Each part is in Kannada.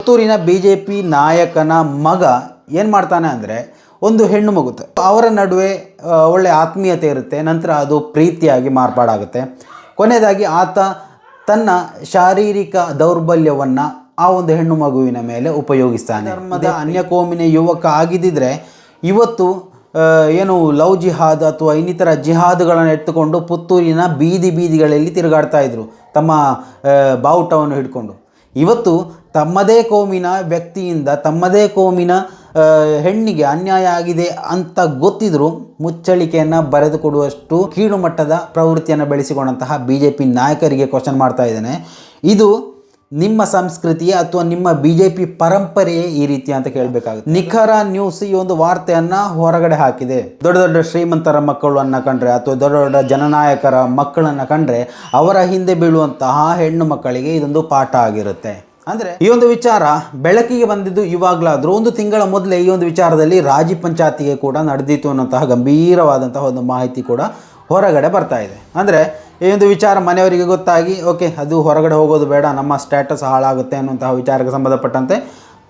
ಪುತ್ತೂರಿನ ಬಿ ಜೆ ಪಿ ನಾಯಕನ ಮಗ ಏನು ಮಾಡ್ತಾನೆ ಅಂದರೆ ಒಂದು ಹೆಣ್ಣು ಮಗುತ್ತೆ ಅವರ ನಡುವೆ ಒಳ್ಳೆ ಆತ್ಮೀಯತೆ ಇರುತ್ತೆ. ನಂತರ ಅದು ಪ್ರೀತಿಯಾಗಿ ಮಾರ್ಪಾಡಾಗುತ್ತೆ. ಕೊನೆಯದಾಗಿ ಆತ ತನ್ನ ಶಾರೀರಿಕ ದೌರ್ಬಲ್ಯವನ್ನು ಆ ಒಂದು ಹೆಣ್ಣು ಮಗುವಿನ ಮೇಲೆ ಉಪಯೋಗಿಸ್ತಾನೆ. ಧರ್ಮದ ಅನ್ಯಕೋಮಿನ ಯುವಕ ಆಗಿದ್ದಿದ್ರೆ ಇವತ್ತು ಏನು ಲವ್ ಜಿಹಾದ್ ಅಥವಾ ಇನ್ನಿತರ ಜಿಹಾದ್ಗಳನ್ನು ಎತ್ತುಕೊಂಡು ಪುತ್ತೂರಿನ ಬೀದಿ ಬೀದಿಗಳಲ್ಲಿ ತಿರುಗಾಡ್ತಾ ಇದ್ರು. ತಮ್ಮ ಬಾವುಟವನ್ನು ಹಿಡ್ಕೊಂಡು. ಇವತ್ತು ತಮ್ಮದೇ ಕೋಮಿನ ವ್ಯಕ್ತಿಯಿಂದ ತಮ್ಮದೇ ಕೋಮಿನ ಹೆಣ್ಣಿಗೆ ಅನ್ಯಾಯ ಆಗಿದೆ ಅಂತ ಗೊತ್ತಿದ್ರೂ ಮುಚ್ಚಳಿಕೆಯನ್ನು ಬರೆದುಕೊಡುವಷ್ಟು ಕೀಳು ಮಟ್ಟದ ಪ್ರವೃತ್ತಿಯನ್ನು ಬೆಳೆಸಿಕೊಂಡಂತಹ ಬಿ ಜೆ ಪಿ ನಾಯಕರಿಗೆ ಕ್ವಶನ್ ಮಾಡ್ತಾ ಇದ್ದೇನೆ. ಇದು ನಿಮ್ಮ ಸಂಸ್ಕೃತಿಯೇ ಅಥವಾ ನಿಮ್ಮ ಬಿ ಜೆ ಪಿ ಪರಂಪರೆಯೇ ಈ ರೀತಿ ಅಂತ ಕೇಳಬೇಕಾಗುತ್ತೆ. ನಿಖರ ನ್ಯೂಸ್ ಈ ಒಂದು ವಾರ್ತೆಯನ್ನ ಹೊರಗಡೆ ಹಾಕಿದೆ. ದೊಡ್ಡ ದೊಡ್ಡ ಶ್ರೀಮಂತರ ಮಕ್ಕಳನ್ನ ಕಂಡ್ರೆ ಅಥವಾ ದೊಡ್ಡ ದೊಡ್ಡ ಜನನಾಯಕರ ಮಕ್ಕಳನ್ನ ಕಂಡ್ರೆ ಅವರ ಹಿಂದೆ ಬೀಳುವಂತಹ ಹೆಣ್ಣು ಮಕ್ಕಳಿಗೆ ಇದೊಂದು ಪಾಠ ಆಗಿರುತ್ತೆ. ಅಂದರೆ ಈ ಒಂದು ವಿಚಾರ ಬೆಳಕಿಗೆ ಬಂದಿದ್ದು ಇವಾಗಲಾದರೂ ಒಂದು ತಿಂಗಳ ಮೊದಲೇ ಈ ಒಂದು ವಿಚಾರದಲ್ಲಿ ರಾಜಿ ಪಂಚಾಯತಿಗೆ ಕೂಡ ನಡೆದಿತ್ತು ಅನ್ನೋಂತಹ ಗಂಭೀರವಾದಂತಹ ಒಂದು ಮಾಹಿತಿ ಕೂಡ ಹೊರಗಡೆ ಬರ್ತಾ ಇದೆ. ಅಂದರೆ ಈ ಒಂದು ವಿಚಾರ ಮನೆಯವರಿಗೆ ಗೊತ್ತಾಗಿ, ಓಕೆ, ಅದು ಹೊರಗಡೆ ಹೋಗೋದು ಬೇಡ, ನಮ್ಮ ಸ್ಟೇಟಸ್ ಹಾಳಾಗುತ್ತೆ ಅನ್ನುವಂತಹ ವಿಚಾರಕ್ಕೆ ಸಂಬಂಧಪಟ್ಟಂತೆ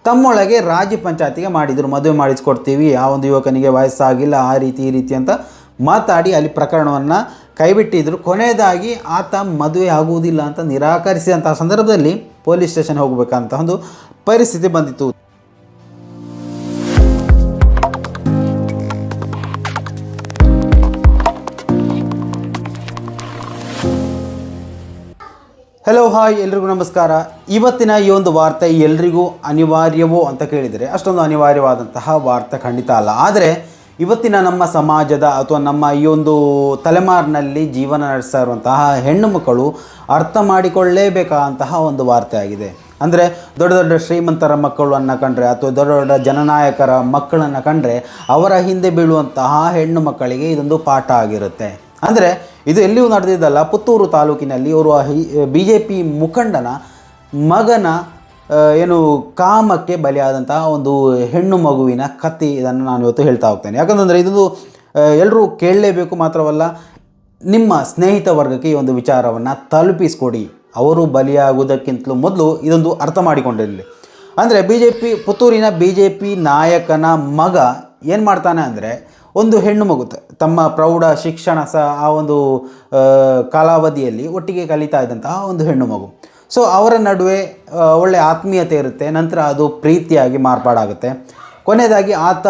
ತಮ್ಮೊಳಗೆ ರಾಜಿ ಪಂಚಾಯತಿಗೆ ಮಾಡಿದರು, ಮದುವೆ ಮಾಡಿಸ್ಕೊಡ್ತೀವಿ, ಆ ಒಂದು ಯುವಕನಿಗೆ ವಯಸ್ಸಾಗಿಲ್ಲ, ಆ ರೀತಿ, ಈ ರೀತಿ ಅಂತ ಮಾತಾಡಿ ಅಲ್ಲಿ ಪ್ರಕರಣವನ್ನು ಕೈಬಿಟ್ಟಿದ್ರು. ಕೊನೆಯದಾಗಿ, ಆತ ಮದುವೆ ಆಗುವುದಿಲ್ಲ ಅಂತ ನಿರಾಕರಿಸಿದಂಥ ಸಂದರ್ಭದಲ್ಲಿ ಪೊಲೀಸ್ ಸ್ಟೇಷನ್ ಹೋಗಬೇಕಂತ ಒಂದು ಪರಿಸ್ಥಿತಿ ಬಂದಿತ್ತು. ಹಲೋ ಹಾಯ್ ಎಲ್ರಿಗೂ ನಮಸ್ಕಾರ. ಇವತ್ತಿನ ಈ ಒಂದು ವಾರ್ತೆ ಎಲ್ರಿಗೂ ಅನಿವಾರ್ಯವೋ ಅಂತ ಕೇಳಿದರೆ ಅಷ್ಟೊಂದು ಅನಿವಾರ್ಯವಾದಂತಹ ವಾರ್ತೆ ಖಂಡಿತ ಅಲ್ಲ. ಆದರೆ ಇವತ್ತಿನ ನಮ್ಮ ಸಮಾಜದ ಅಥವಾ ನಮ್ಮ ಈ ಒಂದು ತಲೆಮಾರಿನಲ್ಲಿ ಜೀವನ ನಡೆಸ್ತಾ ಇರುವಂತಹ ಹೆಣ್ಣು ಮಕ್ಕಳು ಅರ್ಥ ಮಾಡಿಕೊಳ್ಳೇಬೇಕಾದಂತಹ ಒಂದು ವಾರ್ತೆ ಆಗಿದೆ. ಅಂದರೆ ದೊಡ್ಡ ದೊಡ್ಡ ಶ್ರೀಮಂತರ ಮಕ್ಕಳನ್ನು ಕಂಡ್ರೆ ಅಥವಾ ದೊಡ್ಡ ದೊಡ್ಡ ಜನನಾಯಕರ ಮಕ್ಕಳನ್ನು ಕಂಡ್ರೆ ಅವರ ಹಿಂದೆ ಬೀಳುವಂತಹ ಹೆಣ್ಣು ಮಕ್ಕಳಿಗೆ ಇದೊಂದು ಪಾಠ ಆಗಿರುತ್ತೆ. ಅಂದರೆ ಇದು ಎಲ್ಲಿಯೂ ನಡೆದಿದ್ದಲ್ಲ, ಪುತ್ತೂರು ತಾಲೂಕಿನಲ್ಲಿ ಅವರು ಬಿ ಜೆ ಪಿ ಮುಖಂಡನ ಮಗನ ಏನು ಕಾಮಕ್ಕೆ ಬಲಿಯಾದಂತಹ ಒಂದು ಹೆಣ್ಣು ಮಗುವಿನ ಕತ್ತಿ ಇದನ್ನು ನಾನು ಇವತ್ತು ಹೇಳ್ತಾ ಹೋಗ್ತೇನೆ. ಯಾಕಂತಂದರೆ ಇದೊಂದು ಎಲ್ಲರೂ ಕೇಳಲೇಬೇಕು ಮಾತ್ರವಲ್ಲ, ನಿಮ್ಮ ಸ್ನೇಹಿತ ವರ್ಗಕ್ಕೆ ಈ ಒಂದು ವಿಚಾರವನ್ನು ತಲುಪಿಸ್ಕೊಡಿ. ಅವರು ಬಲಿಯಾಗುವುದಕ್ಕಿಂತಲೂ ಮೊದಲು ಇದೊಂದು ಅರ್ಥ ಮಾಡಿಕೊಂಡಿರಲಿ. ಅಂದರೆ ಬಿ ಜೆ ಪಿ ಪುತ್ತೂರಿನ ಬಿ ಜೆ ಪಿ ನಾಯಕನ ಮಗ ಏನು ಮಾಡ್ತಾನೆ ಅಂದರೆ ಒಂದು ಹೆಣ್ಣು ಮಗು ತಮ್ಮ ಪ್ರೌಢ ಶಿಕ್ಷಣ ಸಹ ಆ ಒಂದು ಕಾಲಾವಧಿಯಲ್ಲಿ ಒಟ್ಟಿಗೆ ಕಲಿತಾ ಇದ್ದಂತಹ ಒಂದು ಹೆಣ್ಣು ಮಗು. ಸೊ ಅವರ ನಡುವೆ ಒಳ್ಳೆಯ ಒಳ್ಳೆ ಆತ್ಮೀಯತೆ ಇರುತ್ತೆ. ನಂತರ ಅದು ಪ್ರೀತಿಯಾಗಿ ಮಾರ್ಪಾಡಾಗುತ್ತೆ. ಕೊನೆಯದಾಗಿ ಆತ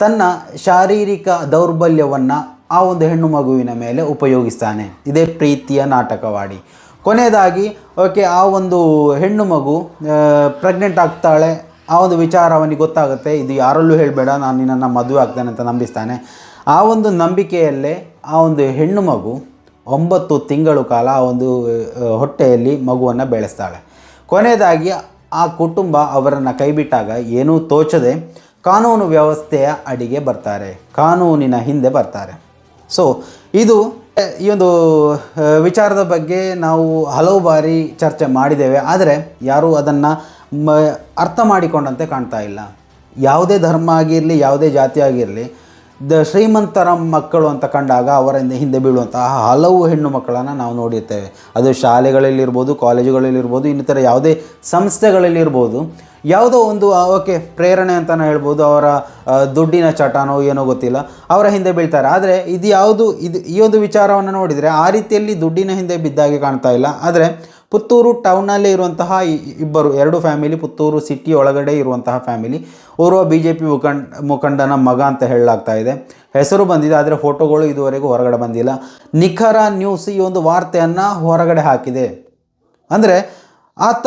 ತನ್ನ ಶಾರೀರಿಕ ದೌರ್ಬಲ್ಯವನ್ನು ಆ ಒಂದು ಹೆಣ್ಣು ಮಗುವಿನ ಮೇಲೆ ಉಪಯೋಗಿಸ್ತಾನೆ. ಇದೇ ಪ್ರೀತಿಯ ನಾಟಕವಾಡಿ. ಕೊನೆಯದಾಗಿ, ಓಕೆ, ಆ ಒಂದು ಹೆಣ್ಣು ಮಗು ಪ್ರೆಗ್ನೆಂಟ್ ಆಗ್ತಾಳೆ. ಆ ಒಂದು ವಿಚಾರ ಅವನಿಗೆ ಗೊತ್ತಾಗುತ್ತೆ. ಇದು ಯಾರಲ್ಲೂ ಹೇಳಬೇಡ, ನಾನು ನಿನ್ನನ್ನು ಮದುವೆ ಆಗ್ತೇನೆ ಅಂತ ನಂಬಿಸ್ತಾನೆ. ಆ ಒಂದು ನಂಬಿಕೆಯಲ್ಲೇ ಆ ಒಂದು ಹೆಣ್ಣು ಮಗು ಒಂಬತ್ತು ತಿಂಗಳು ಕಾಲ ಆ ಒಂದು ಹೊಟ್ಟೆಯಲ್ಲಿ ಮಗುವನ್ನು ಬೆಳೆಸ್ತಾಳೆ. ಕೊನೆಯದಾಗಿ ಆ ಕುಟುಂಬ ಅವರನ್ನು ಕೈಬಿಟ್ಟಾಗ ಏನೂ ತೋಚದೆ ಕಾನೂನು ವ್ಯವಸ್ಥೆಯ ಅಡಿಗೆ ಬರ್ತಾರೆ, ಕಾನೂನಿನ ಹಿಂದೆ ಬರ್ತಾರೆ. ಸೊ ಇದು ಈ ಒಂದು ವಿಚಾರದ ಬಗ್ಗೆ ನಾವು ಹಲವು ಬಾರಿ ಚರ್ಚೆ ಮಾಡಿದ್ದೇವೆ. ಆದರೆ ಯಾರೂ ಅದನ್ನು ಅರ್ಥ ಮಾಡಿಕೊಂಡಂತೆ ಕಾಣ್ತಾ ಇಲ್ಲ. ಯಾವುದೇ ಧರ್ಮ ಆಗಿರಲಿ, ಯಾವುದೇ ಜಾತಿ ಆಗಿರಲಿ, ದ ಶ್ರೀಮಂತರ ಮಕ್ಕಳು ಅಂತ ಕಂಡಾಗ ಅವರ ಹಿಂದೆ ಹಿಂದೆ ಬೀಳುವಂತಹ ಹಲವು ಹೆಣ್ಣು ಮಕ್ಕಳನ್ನು ನಾವು ನೋಡಿರ್ತೇವೆ. ಅದು ಶಾಲೆಗಳಲ್ಲಿರ್ಬೋದು, ಕಾಲೇಜುಗಳಲ್ಲಿರ್ಬೋದು, ಇನ್ನಿತರ ಯಾವುದೇ ಸಂಸ್ಥೆಗಳಲ್ಲಿರ್ಬೋದು. ಯಾವುದೋ ಒಂದು ಓಕೆ, ಪ್ರೇರಣೆ ಅಂತಲೇ ಹೇಳ್ಬೋದು, ಅವರ ದುಡ್ಡಿನ ಚಟನೋ ಏನೋ ಗೊತ್ತಿಲ್ಲ, ಅವರ ಹಿಂದೆ ಬೀಳ್ತಾರೆ. ಆದರೆ ಇದು ಯಾವುದು, ಇದು, ಈ ಒಂದು ವಿಚಾರವನ್ನು ನೋಡಿದರೆ ಆ ರೀತಿಯಲ್ಲಿ ದುಡ್ಡಿನ ಹಿಂದೆ ಬಿದ್ದಾಗೆ ಕಾಣ್ತಾ ಇಲ್ಲ. ಆದರೆ ಪುತ್ತೂರು ಟೌನಲ್ಲೇ ಇರುವಂತಹ ಇಬ್ಬರು, ಎರಡು ಫ್ಯಾಮಿಲಿ ಪುತ್ತೂರು ಸಿಟಿ ಒಳಗಡೆ ಇರುವಂತಹ ಫ್ಯಾಮಿಲಿ ಓರ್ವ ಬಿ ಜೆ ಪಿ ಮುಖಂಡ, ಮುಖಂಡನ ಮಗ ಅಂತ ಹೇಳಲಾಗ್ತಾ ಇದೆ. ಹೆಸರು ಬಂದಿದೆ, ಆದರೆ ಫೋಟೋಗಳು ಇದುವರೆಗೂ ಹೊರಗಡೆ ಬಂದಿಲ್ಲ. ನಿಖರ ನ್ಯೂಸ್ ಈ ಒಂದು ವಾರ್ತೆಯನ್ನು ಹೊರಗಡೆ ಹಾಕಿದೆ. ಅಂದರೆ ಆತ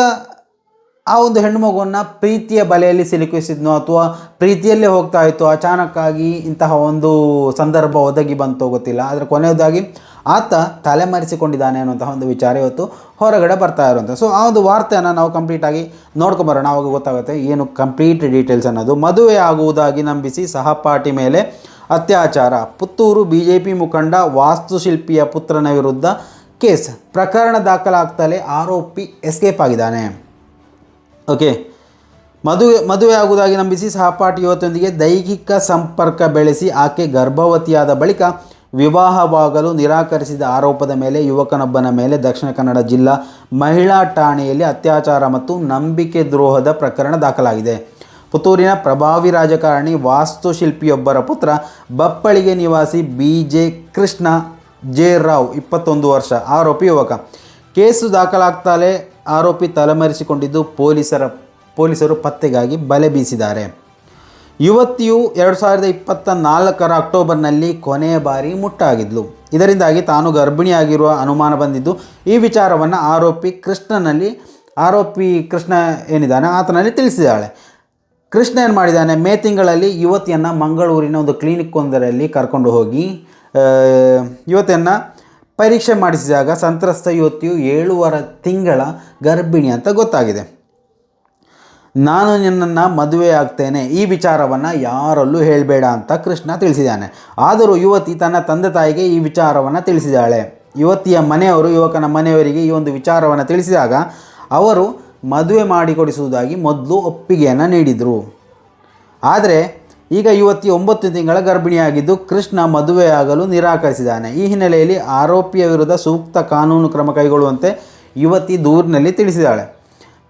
ಆ ಒಂದು ಹೆಣ್ಣು ಮಗುವನ್ನು ಪ್ರೀತಿಯ ಬಲೆಯಲ್ಲಿ ಸಿಲುಕಿಸಿದ್ನೋ ಅಥವಾ ಪ್ರೀತಿಯಲ್ಲೇ ಹೋಗ್ತಾ ಇತ್ತು, ಅಚಾನಕ್ಕಾಗಿ ಇಂತಹ ಒಂದು ಸಂದರ್ಭ ಒದಗಿ ಬಂತೋ ಗೊತ್ತಿಲ್ಲ. ಆದರೆ ಕೊನೆಯದಾಗಿ ಆತ ತಲೆಮರೆಸಿಕೊಂಡಿದ್ದಾನೆ ಅನ್ನುವಂತಹ ಒಂದು ವಿಚಾರ ಇವತ್ತು ಹೊರಗಡೆ ಬರ್ತಾ ಇರುವಂಥ ಸೊ ಆ ಒಂದು ವಾರ್ತೆಯನ್ನು ನಾವು ಕಂಪ್ಲೀಟಾಗಿ ನೋಡ್ಕೊಂಬರೋಣ ಅವಾಗ ಗೊತ್ತಾಗುತ್ತೆ ಏನು ಕಂಪ್ಲೀಟ್ ಡೀಟೇಲ್ಸ್ ಅನ್ನೋದು. ಮದುವೆ ಆಗುವುದಾಗಿ ನಂಬಿಸಿ ಸಹಪಾಠಿ ಮೇಲೆ ಅತ್ಯಾಚಾರ. ಪುತ್ತೂರು ಬಿ ಜೆ ಪಿ ಮುಖಂಡ, ವಾಸ್ತುಶಿಲ್ಪಿಯ ಪುತ್ರನ ವಿರುದ್ಧ ಕೇಸ್. ಪ್ರಕರಣ ದಾಖಲಾಗ್ತಲೇ ಆರೋಪಿ ಎಸ್ಕೇಪ್ ಆಗಿದ್ದಾನೆ. ಓಕೆ ಮದುವೆ ಮದುವೆ ಆಗುವುದಾಗಿ ನಂಬಿಸಿ ಸಹಪಾಠಿ ಯುವತಿಯೊಂದಿಗೆ ದೈಹಿಕ ಸಂಪರ್ಕ ಬೆಳೆಸಿ ಆಕೆ ಗರ್ಭವತಿಯಾದ ಬಳಿಕ ವಿವಾಹವಾಗಲು ನಿರಾಕರಿಸಿದ ಆರೋಪದ ಮೇಲೆ ಯುವಕನೊಬ್ಬನ ಮೇಲೆ ದಕ್ಷಿಣ ಕನ್ನಡ ಜಿಲ್ಲಾ ಮಹಿಳಾ ಠಾಣೆಯಲ್ಲಿ ಅತ್ಯಾಚಾರ ಮತ್ತು ನಂಬಿಕೆ ದ್ರೋಹದ ಪ್ರಕರಣ ದಾಖಲಾಗಿದೆ. ಪುತ್ತೂರಿನ ಪ್ರಭಾವಿ ರಾಜಕಾರಣಿ ವಾಸ್ತುಶಿಲ್ಪಿಯೊಬ್ಬರ ಪುತ್ರ ಬಪ್ಪಳಿಗೆ ನಿವಾಸಿ B J Krishna J. Rao, ಇಪ್ಪತ್ತೊಂದು ವರ್ಷ, ಆರೋಪಿ ಯುವಕ. ಕೇಸು ದಾಖಲಾಗ್ತಲೇ ಆರೋಪಿ ತಲೆಮರೆಸಿಕೊಂಡಿದ್ದು ಪೊಲೀಸರ ಪೊಲೀಸರು ಪತ್ತೆಗಾಗಿ ಬಲೆ ಬೀಸಿದ್ದಾರೆ. ಯುವತಿಯು ಎರಡು ಸಾವಿರದ ಇಪ್ಪತ್ತ ನಾಲ್ಕರ ಅಕ್ಟೋಬರ್ನಲ್ಲಿ ಕೊನೆಯ ಬಾರಿ ಮುಟ್ಟಾಗಿದ್ಲು. ಇದರಿಂದಾಗಿ ತಾನು ಗರ್ಭಿಣಿಯಾಗಿರುವ ಅನುಮಾನ ಬಂದಿದ್ದು, ಈ ವಿಚಾರವನ್ನು ಆರೋಪಿ ಕೃಷ್ಣನಲ್ಲಿ, ಆರೋಪಿ ಕೃಷ್ಣ ಏನಿದ್ದಾನೆ ಆತನಲ್ಲಿ ತಿಳಿಸಿದ್ದಾಳೆ. ಕೃಷ್ಣ ಏನು ಮಾಡಿದ್ದಾನೆ, ಮೇ ತಿಂಗಳಲ್ಲಿ ಯುವತಿಯನ್ನು ಮಂಗಳೂರಿನ ಒಂದು ಕ್ಲಿನಿಕ್ ಒಂದರಲ್ಲಿ ಕರ್ಕೊಂಡು ಹೋಗಿ ಯುವತಿಯನ್ನು ಪರೀಕ್ಷೆ ಮಾಡಿಸಿದಾಗ ಸಂತ್ರಸ್ತ ಯುವತಿಯು ಏಳುವರೆ ತಿಂಗಳ ಗರ್ಭಿಣಿ ಅಂತ ಗೊತ್ತಾಗಿದೆ. ನಾನು ನಿನ್ನನ್ನು ಮದುವೆ ಆಗ್ತೇನೆ. ಈ ವಿಚಾರವನ್ನು ಯಾರಲ್ಲೂ ಹೇಳಬೇಡ ಅಂತ ಕೃಷ್ಣ ತಿಳಿಸಿದ್ದಾನೆ. ಆದರೂ ಯುವತಿ ತನ್ನ ತಂದೆ ತಾಯಿಗೆ ಈ ವಿಚಾರವನ್ನು ತಿಳಿಸಿದ್ದಾಳೆ. ಯುವತಿಯ ಮನೆಯವರು ಯುವಕನ ಮನೆಯವರಿಗೆ ಈ ಒಂದು ವಿಚಾರವನ್ನು ತಿಳಿಸಿದಾಗ ಅವರು ಮದುವೆ ಮಾಡಿಕೊಡಿಸುವುದಾಗಿ ಮೊದಲು ಒಪ್ಪಿಗೆಯನ್ನು ನೀಡಿದರು. ಆದರೆ ಈಗ ಯುವತಿ ಒಂಬತ್ತು ತಿಂಗಳ ಗರ್ಭಿಣಿಯಾಗಿದ್ದು ಕೃಷ್ಣ ಮದುವೆಯಾಗಲು ನಿರಾಕರಿಸಿದ್ದಾನೆ. ಈ ಹಿನ್ನೆಲೆಯಲ್ಲಿ ಆರೋಪಿಯ ವಿರುದ್ಧ ಸೂಕ್ತ ಕಾನೂನು ಕ್ರಮ ಕೈಗೊಳ್ಳುವಂತೆ ಯುವತಿ ದೂರಿನಲ್ಲಿ ತಿಳಿಸಿದ್ದಾಳೆ.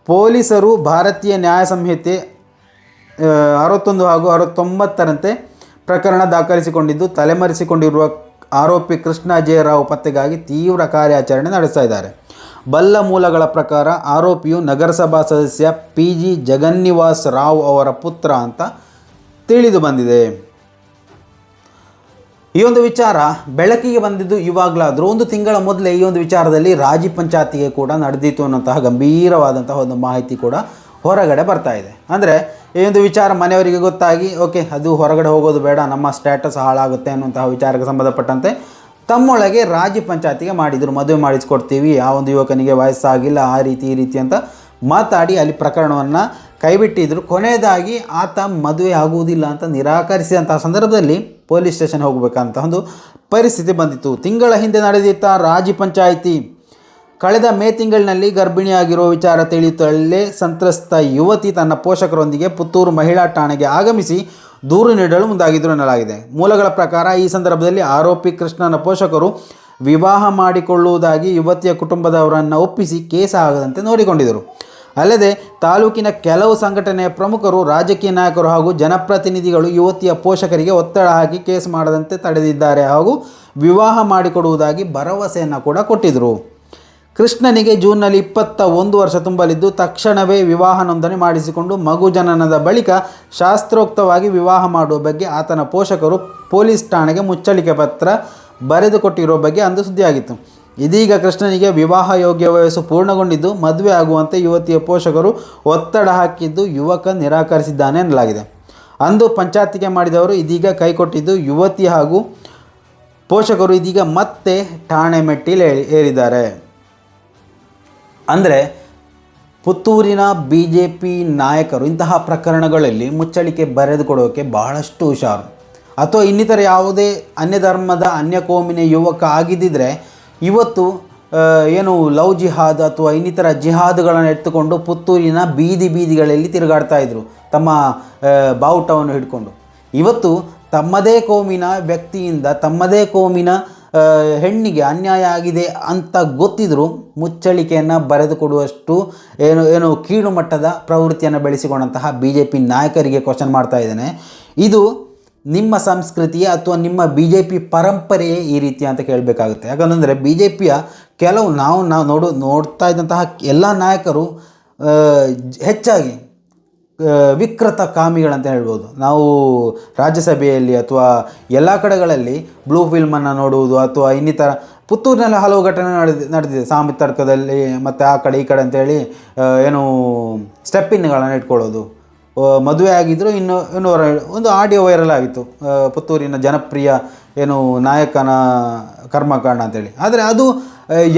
ಪೊಲೀಸರು ಭಾರತೀಯ ನ್ಯಾಯ ಸಂಹಿತೆ ಅರವತ್ತೊಂದು ಹಾಗೂ ಅರವತ್ತೊಂಬತ್ತರಂತೆ ಪ್ರಕರಣ ದಾಖಲಿಸಿಕೊಂಡಿದ್ದು ತಲೆಮರೆಸಿಕೊಂಡಿರುವ ಆರೋಪಿ ಕೃಷ್ಣ ಜಯರಾವ್ ಪತ್ತೆಗಾಗಿ ತೀವ್ರ ಕಾರ್ಯಾಚರಣೆ ನಡೆಸ್ತಾ ಇದ್ದಾರೆ. ಬಲ್ಲ ಮೂಲಗಳ ಪ್ರಕಾರ ಆರೋಪಿಯು ನಗರಸಭಾ ಸದಸ್ಯ ಪಿ ಜಿ ಜಗನ್ನಿವಾಸ್ ರಾವ್ ಅವರ ಪುತ್ರ ಅಂತ ತಿಳಿದು ಬಂದಿದೆ. ಈ ಒಂದು ವಿಚಾರ ಬೆಳಕಿಗೆ ಬಂದಿದ್ದು ಇವಾಗಲಾದರೂ ಒಂದು ತಿಂಗಳ ಮೊದಲೇ ಈ ಒಂದು ವಿಚಾರದಲ್ಲಿ ರಾಜಿ ಪಂಚಾಯತಿಗೆ ಕೂಡ ನಡೆದಿತ್ತು ಅನ್ನೋಂತಹ ಗಂಭೀರವಾದಂತಹ ಒಂದು ಮಾಹಿತಿ ಕೂಡ ಹೊರಗಡೆ ಬರ್ತಾ ಇದೆ. ಅಂದರೆ ಈ ಒಂದು ವಿಚಾರ ಮನೆಯವರಿಗೆ ಗೊತ್ತಾಗಿ, ಓಕೆ, ಅದು ಹೊರಗಡೆ ಹೋಗೋದು ಬೇಡ, ನಮ್ಮ ಸ್ಟೇಟಸ್ ಹಾಳಾಗುತ್ತೆ ಅನ್ನುವಂತಹ ವಿಚಾರಕ್ಕೆ ಸಂಬಂಧಪಟ್ಟಂತೆ ತಮ್ಮೊಳಗೆ ರಾಜಿ ಪಂಚಾಯತಿಗೆ ಮಾಡಿದರು, ಮದುವೆ ಮಾಡಿಸ್ಕೊಡ್ತೀವಿ, ಆ ಒಂದು ಯುವಕನಿಗೆ ವಯಸ್ಸಾಗಿಲ್ಲ, ಆ ರೀತಿ, ಈ ರೀತಿ ಅಂತ ಮಾತಾಡಿ ಅಲ್ಲಿ ಪ್ರಕರಣವನ್ನು ಕೈಬಿಟ್ಟಿದ್ರು. ಕೊನೆಯದಾಗಿ ಆತ ಮದುವೆ ಆಗುವುದಿಲ್ಲ ಅಂತ ನಿರಾಕರಿಸಿದಂತಹ ಸಂದರ್ಭದಲ್ಲಿ ಪೊಲೀಸ್ ಸ್ಟೇಷನ್ ಹೋಗಬೇಕಂತ ಒಂದು ಪರಿಸ್ಥಿತಿ ಬಂದಿತ್ತು. ತಿಂಗಳ ಹಿಂದೆ ನಡೆದಿದ್ದ ರಾಜಿ ಪಂಚಾಯಿತಿ, ಕಳೆದ ಮೇ ತಿಂಗಳಿನಲ್ಲಿ ಗರ್ಭಿಣಿಯಾಗಿರುವ ವಿಚಾರ ತಿಳಿಯುತ್ತಲೇ ಸಂತ್ರಸ್ತ ಯುವತಿ ತನ್ನ ಪೋಷಕರೊಂದಿಗೆ ಪುತ್ತೂರು ಮಹಿಳಾ ಠಾಣೆಗೆ ಆಗಮಿಸಿ ದೂರು ನೀಡಲು ಮುಂದಾಗಿದ್ದರು ಎನ್ನಲಾಗಿದೆ. ಮೂಲಗಳ ಪ್ರಕಾರ ಈ ಸಂದರ್ಭದಲ್ಲಿ ಆರೋಪಿ ಕೃಷ್ಣನ ಪೋಷಕರು ವಿವಾಹ ಮಾಡಿಕೊಳ್ಳುವುದಾಗಿ ಯುವತಿಯ ಕುಟುಂಬದವರನ್ನು ಒಪ್ಪಿಸಿ ಕೇಸ ಆಗದಂತೆ ನೋಡಿಕೊಂಡಿದ್ದರು. ಅಲ್ಲದೆ ತಾಲೂಕಿನ ಕೆಲವು ಸಂಘಟನೆಯ ಪ್ರಮುಖರು, ರಾಜಕೀಯ ನಾಯಕರು ಹಾಗೂ ಜನಪ್ರತಿನಿಧಿಗಳು ಯುವತಿಯ ಪೋಷಕರಿಗೆ ಒತ್ತಡ ಹಾಕಿ ಕೇಸ್ ಮಾಡದಂತೆ ತಡೆದಿದ್ದಾರೆ ಹಾಗೂ ವಿವಾಹ ಮಾಡಿಕೊಡುವುದಾಗಿ ಭರವಸೆಯನ್ನು ಕೂಡ ಕೊಟ್ಟಿದ್ದರು ಕೃಷ್ಣನಿಗೆ ಜೂನ್ನಲ್ಲಿ ಇಪ್ಪತ್ತ ಒಂದು ವರ್ಷ ತುಂಬಲಿದ್ದು ತಕ್ಷಣವೇ ವಿವಾಹ ನೋಂದಣಿ ಮಾಡಿಸಿಕೊಂಡು ಮಗು ಜನನದ ಬಳಿಕ ಶಾಸ್ತ್ರೋಕ್ತವಾಗಿ ವಿವಾಹ ಮಾಡುವ ಬಗ್ಗೆ ಆತನ ಪೋಷಕರು ಪೊಲೀಸ್ ಠಾಣೆಗೆ ಮುಚ್ಚಳಿಕೆ ಪತ್ರ ಬರೆದುಕೊಟ್ಟಿರುವ ಬಗ್ಗೆ ಅಂದು ಸುದ್ದಿಯಾಗಿತ್ತು. ಇದೀಗ ಕೃಷ್ಣನಿಗೆ ವಿವಾಹ ಯೋಗ್ಯ ವಯಸ್ಸು ಪೂರ್ಣಗೊಂಡಿದ್ದು ಮದುವೆ ಆಗುವಂತೆ ಯುವತಿಯ ಪೋಷಕರು ಒತ್ತಡ ಹಾಕಿದ್ದು ಯುವಕ ನಿರಾಕರಿಸಿದ್ದಾನೆ ಎನ್ನಲಾಗಿದೆ. ಅಂದು ಪಂಚಾಯತಿಗೆ ಮಾಡಿದವರು ಇದೀಗ ಕೈಕೊಟ್ಟಿದ್ದು ಯುವತಿ ಹಾಗೂ ಪೋಷಕರು ಇದೀಗ ಮತ್ತೆ ಠಾಣೆ ಮೆಟ್ಟಿಲು ಏರಿ- ಏರಿದ್ದಾರೆ. ಅಂದರೆ ಪುತ್ತೂರಿನ ಬಿ ಜೆ ಪಿ ನಾಯಕರು ಇಂತಹ ಪ್ರಕರಣಗಳಲ್ಲಿ ಮುಚ್ಚಳಿಕೆ ಬರೆದುಕೊಡೋಕ್ಕೆ ಬಹಳಷ್ಟು ಹುಷಾರು. ಅಥವಾ ಇನ್ನಿತರ ಯಾವುದೇ ಅನ್ಯ ಧರ್ಮದ ಅನ್ಯ ಕೋಮಿನ ಯುವಕ ಆಗಿದ್ದಿದ್ರೆ ಇವತ್ತು ಏನು ಲವ್ ಜಿಹಾದ್ ಅಥವಾ ಇನ್ನಿತರ ಜಿಹಾದ್ಗಳನ್ನು ಎತ್ತುಕೊಂಡು ಪುತ್ತೂರಿನ ಬೀದಿ ಬೀದಿಗಳಲ್ಲಿ ತಿರುಗಾಡ್ತಾ ಇದ್ದರು ತಮ್ಮ ಬಾವುಟವನ್ನು ಹಿಡ್ಕೊಂಡು. ಇವತ್ತು ತಮ್ಮದೇ ಕೋಮಿನ ವ್ಯಕ್ತಿಯಿಂದ ತಮ್ಮದೇ ಕೋಮಿನ ಹೆಣ್ಣಿಗೆ ಅನ್ಯಾಯ ಆಗಿದೆ ಅಂತ ಗೊತ್ತಿದ್ದರೂ ಮುಚ್ಚಳಿಕೆಯನ್ನು ಬರೆದುಕೊಡುವಷ್ಟು ಏನು ಏನು ಕೀಳು ಮಟ್ಟದ ಪ್ರವೃತ್ತಿಯನ್ನು ಬೆಳೆಸಿಕೊಂಡಂತಹ ಬಿ ಜೆ ಪಿ ನಾಯಕರಿಗೆ ಕ್ವಶನ್ ಮಾಡ್ತಾ ಇದ್ದೇನೆ. ಇದು ನಿಮ್ಮ ಸಂಸ್ಕೃತಿಯ ಅಥವಾ ನಿಮ್ಮ ಬಿ ಜೆ ಪಿ ಪರಂಪರೆಯೇ ಈ ರೀತಿ ಅಂತ ಕೇಳಬೇಕಾಗುತ್ತೆ. ಯಾಕಂದರೆ ಬಿ ಜೆ ಪಿಯ ಕೆಲವು ನಾವು ನಾವು ನೋಡು ನೋಡ್ತಾ ಇದ್ದಂತಹ ಎಲ್ಲ ನಾಯಕರು ಹೆಚ್ಚಾಗಿ ವಿಕೃತ ಕಾಮಿಗಳಂತ ಹೇಳ್ಬೋದು. ನಾವು ರಾಜ್ಯಸಭೆಯಲ್ಲಿ ಅಥವಾ ಎಲ್ಲ ಕಡೆಗಳಲ್ಲಿ ಬ್ಲೂ ಫಿಲ್ಮನ್ನು ನೋಡುವುದು ಅಥವಾ ಇನ್ನಿತರ ಪುತ್ತೂರಿನಲ್ಲಿ ಹಲವು ಘಟನೆ ನಡೆದಿ, ನಡೆದಿದೆ. ಸಾಮಿ ತರ್ಕದಲ್ಲಿ ಮತ್ತು ಆ ಕಡೆ ಈ ಕಡೆ ಅಂತೇಳಿ ಏನು ಸ್ಟೆಪ್ಪಿನ್ಗಳನ್ನು ಇಟ್ಕೊಳ್ಳೋದು. ಮದುವೆ ಆಗಿದ್ದರು ಇನ್ನು ಇನ್ನೂ ಒಂದು ಆಡಿಯೋ ವೈರಲ್ ಆಗಿತ್ತು. ಪುತ್ತೂರಿನ ಜನಪ್ರಿಯ ಏನು ನಾಯಕನ ಕರ್ಮಕಾಂಡ ಅಂತೇಳಿ. ಆದರೆ ಅದು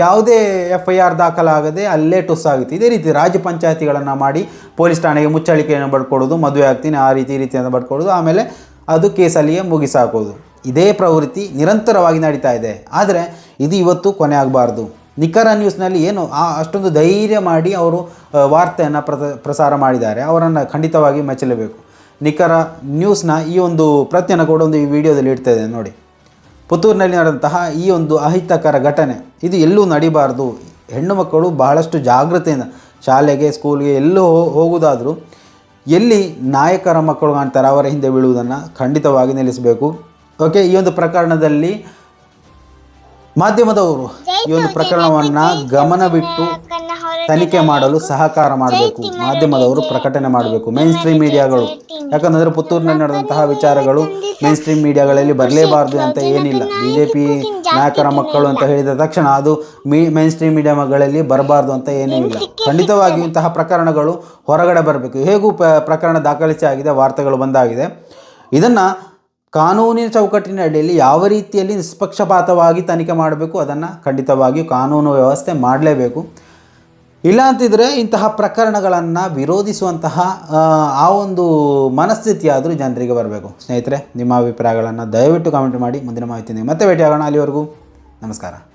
ಯಾವುದೇ ಎಫ್ ಐ ಆರ್ ದಾಖಲಾಗದೆ ಅಲ್ಲೇ ಟುಸ್ ಆಗುತ್ತೆ. ಇದೇ ರೀತಿ ರಾಜ್ಯ ಪಂಚಾಯತಿಗಳನ್ನು ಮಾಡಿ ಪೊಲೀಸ್ ಠಾಣೆಗೆ ಮುಚ್ಚಳಿಕೆಯನ್ನು ಬಡ್ಕೊಡೋದು ಮದುವೆ ಆಗ್ತೀನಿ, ಆ ರೀತಿ ಈ ರೀತಿ ಅಂತ ಬಡ್ಕೊಡೋದು ಆಮೇಲೆ ಅದು ಕೇಸಲ್ಲಿಯೇ ಮುಗಿಸಾಕೋದು. ಇದೇ ಪ್ರವೃತ್ತಿ ನಿರಂತರವಾಗಿ ನಡೀತಾ ಇದೆ. ಆದರೆ ಇದು ಇವತ್ತು ಕೊನೆ ಆಗಬಾರ್ದು. ನಿಖರ ನ್ಯೂಸ್ನಲ್ಲಿ ಏನು ಅಷ್ಟೊಂದು ಧೈರ್ಯ ಮಾಡಿ ಅವರು ವಾರ್ತೆಯನ್ನು ಪ್ರ ಪ್ರಸಾರ ಮಾಡಿದ್ದಾರೆ. ಅವರನ್ನು ಖಂಡಿತವಾಗಿ ಮೆಚ್ಚಲೇಬೇಕು. ನಿಖರ ನ್ಯೂಸ್ನ ಈ ಒಂದು ಪ್ರತಿಯನ್ನು ಕೂಡ ಒಂದು ಈ ವಿಡಿಯೋದಲ್ಲಿ ಇಡ್ತಾ ಇದ್ದೇನೆ ನೋಡಿ. ಪುತ್ತೂರಿನಲ್ಲಿ ನಡೆದಂತಹ ಈ ಒಂದು ಅಹಿತಕರ ಘಟನೆ, ಇದು ಎಲ್ಲೂ ನಡಿಬಾರ್ದು. ಹೆಣ್ಣು ಮಕ್ಕಳು ಬಹಳಷ್ಟು ಜಾಗೃತೆಯಿಂದ ಶಾಲೆಗೆ ಸ್ಕೂಲ್ಗೆ ಎಲ್ಲೂ ಹೋಗುವುದಾದರೂ ಎಲ್ಲಿ ನಾಯಕರ ಮಕ್ಕಳು ಕಾಣ್ತಾರೆ, ಅವರ ಹಿಂದೆ ಬೀಳುವುದನ್ನು ಖಂಡಿತವಾಗಿ ನಿಲ್ಲಿಸಬೇಕು. ಓಕೆ ಈ ಒಂದು ಪ್ರಕರಣದಲ್ಲಿ ಮಾಧ್ಯಮದವರು ಈ ಒಂದು ಪ್ರಕರಣವನ್ನು ಗಮನವಿಟ್ಟು ತನಿಖೆ ಮಾಡಲು ಸಹಕಾರ ಮಾಡಬೇಕು ಮಾಧ್ಯಮದವರು ಪ್ರಕಟಣೆ ಮಾಡಬೇಕು ಮೇನ್ ಸ್ಟ್ರೀಮ್ ಮೀಡಿಯಾಗಳು. ಯಾಕಂದರೆ ಪುತ್ತೂರಿನಲ್ಲಿ ನಡೆದಂತಹ ವಿಚಾರಗಳು ಮೇನ್ ಸ್ಟ್ರೀಮ್ ಮೀಡಿಯಾಗಳಲ್ಲಿ ಬರಲೇಬಾರದು ಅಂತ ಏನಿಲ್ಲ. ಬಿ ಜೆ ಪಿ ನಾಯಕರ ಮಕ್ಕಳು ಅಂತ ಹೇಳಿದ ತಕ್ಷಣ ಅದು ಮೀ ಮೇನ್ ಸ್ಟ್ರೀಮ್ ಮೀಡಿಯಾಗಳಲ್ಲಿ ಬರಬಾರ್ದು ಅಂತ ಏನೂ ಇಲ್ಲ. ಖಂಡಿತವಾಗಿಯೂ ಇಂತಹ ಪ್ರಕರಣಗಳು ಹೊರಗಡೆ ಬರಬೇಕು. ಹೇಗೂ ಪ ಪ್ರಕರಣ ದಾಖಲಿಸಿ ಆಗಿದೆ ವಾರ್ತೆಗಳು ಬಂದಾಗಿದೆ. ಇದನ್ನು ಕಾನೂನಿನ ಚೌಕಟ್ಟಿನ ಅಡಿಯಲ್ಲಿ ಯಾವ ರೀತಿಯಲ್ಲಿ ನಿಷ್ಪಕ್ಷಪಾತವಾಗಿ ತನಿಖೆ ಮಾಡಬೇಕು ಅದನ್ನು ಖಂಡಿತವಾಗಿಯೂ ಕಾನೂನು ವ್ಯವಸ್ಥೆ ಮಾಡಲೇಬೇಕು. ಇಲ್ಲ ಅಂತಿದ್ರೆ ಇಂತಹ ಪ್ರಕರಣಗಳನ್ನು ವಿರೋಧಿಸುವಂತಹ ಆ, ಒಂದು ಮನಸ್ಥಿತಿಯಾದರೂ ಜನರಿಗೆ ಬರಬೇಕು. ಸ್ನೇಹಿತರೆ ನಿಮ್ಮ ಅಭಿಪ್ರಾಯಗಳನ್ನು ದಯವಿಟ್ಟು ಕಾಮೆಂಟ್ ಮಾಡಿ. ಮುಂದಿನ ಮಾಹಿತಿ ಮತ್ತೆ ಭೇಟಿಯಾಗೋಣ. ಅಲ್ಲಿವರೆಗೂ ನಮಸ್ಕಾರ.